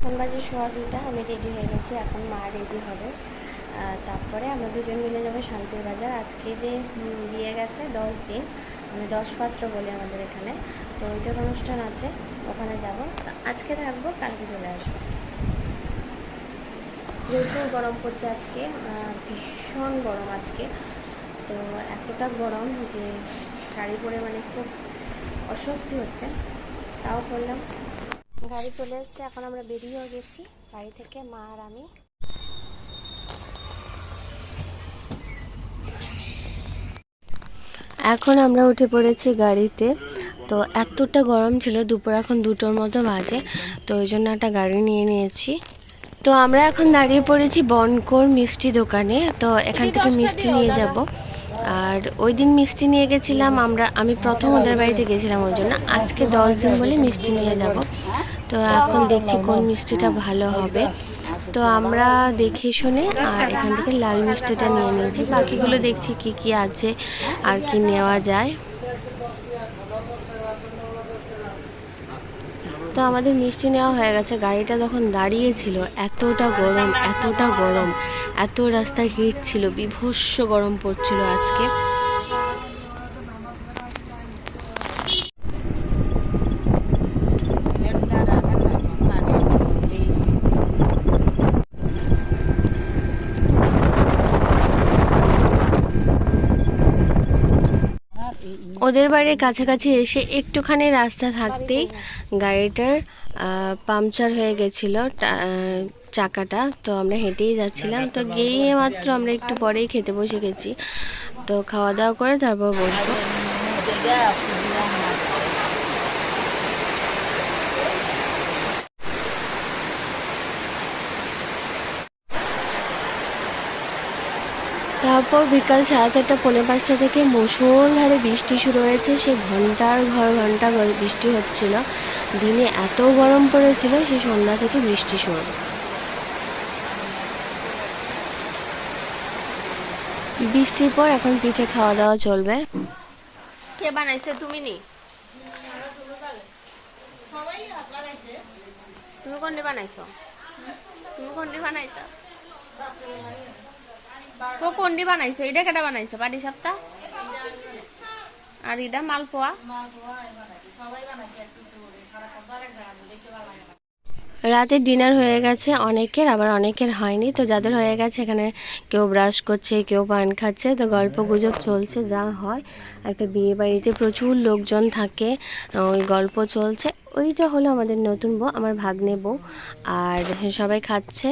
এখন বাজে সোয়া দুটা আমি রেডি হয়ে গেছি, এখন মা রেডি হবে। তারপরে আমরা দুজন মিলে যাব শান্তির বাজার। আজকে যে বিয়ে গেছে দশ দিন মানে দশ পাত্র বলে আমাদের এখানে। তো ওইটার অনুষ্ঠান আছে, ওখানে যাব। আজকে থাকব, কালকে চলে আসব। প্রচুর গরম পড়ছে আজকে ভীষণ গরম আজকে। তো এতটা গরম যে শাড়ি পরে মানে খুব অস্বস্তি হচ্ছে। তাও করলাম। গাড়ি চলে এসছে এখন আমরা বেরিয়েও গেছি। বাড়ি থেকে মা আর আমি। এখন আমরা উঠে পড়েছি গাড়িতে। তো এতটা গরম ছিল দুপুর এখন দুটোর মতো বাজে তো ওই জন্য একটা গাড়ি নিয়ে নিয়েছি। তো আমরা এখন দাঁড়িয়ে পড়েছি বনকর মিষ্টি দোকানে তো এখান থেকে মিষ্টি নিয়ে যাব। আর ওই দিন মিষ্টি নিয়ে গেছিলাম আমরা আমি প্রথম ওদের বাড়িতে গেছিলাম ওই জন্য। আজকে দশ দিন বলে মিষ্টি নিয়ে যাব। তো এখন দেখছি কোন মিষ্টিটা ভালো হবে। তো আমরা দেখে শুনে আর এখান থেকে লাল মিষ্টিটা নিয়ে নিয়েছি। বাকিগুলো দেখছি কি কি আছে আর কি নেওয়া যায়। তো আমাদের মিষ্টি নেওয়া হয়ে গেছে। গাড়িটা যখন দাঁড়িয়েছিল, এতটা গরম এতটা গরম, এত রাস্তায় হিট ছিল, বিভৎস গরম পড়ছিল আজকে। ওদের বাড়ির কাছাকাছি এসে একটুখানি রাস্তা থাকতেই গাড়িটার পাংচার হয়ে গেছিল চাকাটা। তো আমরা হেঁটেই যাচ্ছিলাম। তো গিয়ে মাত্র আমরা একটু পরেই খেতে বসে গেছি। তো খাওয়া দাওয়া করে তারপর বসবো। তারপর বিকাল সাড়ে চারটা, পৌনে পাঁচটা থেকে মুষলধারে বৃষ্টি শুরু হয়েছে। সে ঘণ্টার ঘর ঘণ্টা বৃষ্টি হচ্ছিল। দিনে এত গরম পড়েছিল, সে সন্ধ্যা থেকে বৃষ্টি শুরু। বৃষ্টির পর এখন পিঠে খাওয়া দাওয়া চলবে। কে বানাইছে? তুমি নি? তুমি কোনটি বানাইছো? তুমি কোনটি বানাইছো কো কোনটি বানাইছো? এটা কেটা বানাইছো? আর এটা মালপোয়া? রাতের ডিনার হয়ে গেছে অনেকের, আবার অনেকের হয়নি, তো যাদের হয়ে গেছে এখানে কেউ ব্রাশ করছে, কেউ পান খাচ্ছে, তো গল্প গুজব চলছে, যা হয়। একটা বিয়ে বাড়িতে প্রচুর লোকজন থাকে, ওই গল্প চলছে। ওইটা হলো আমাদের নতুন বউ, আমার ভাগ্নে বউ, আর সবাই খাচ্ছে।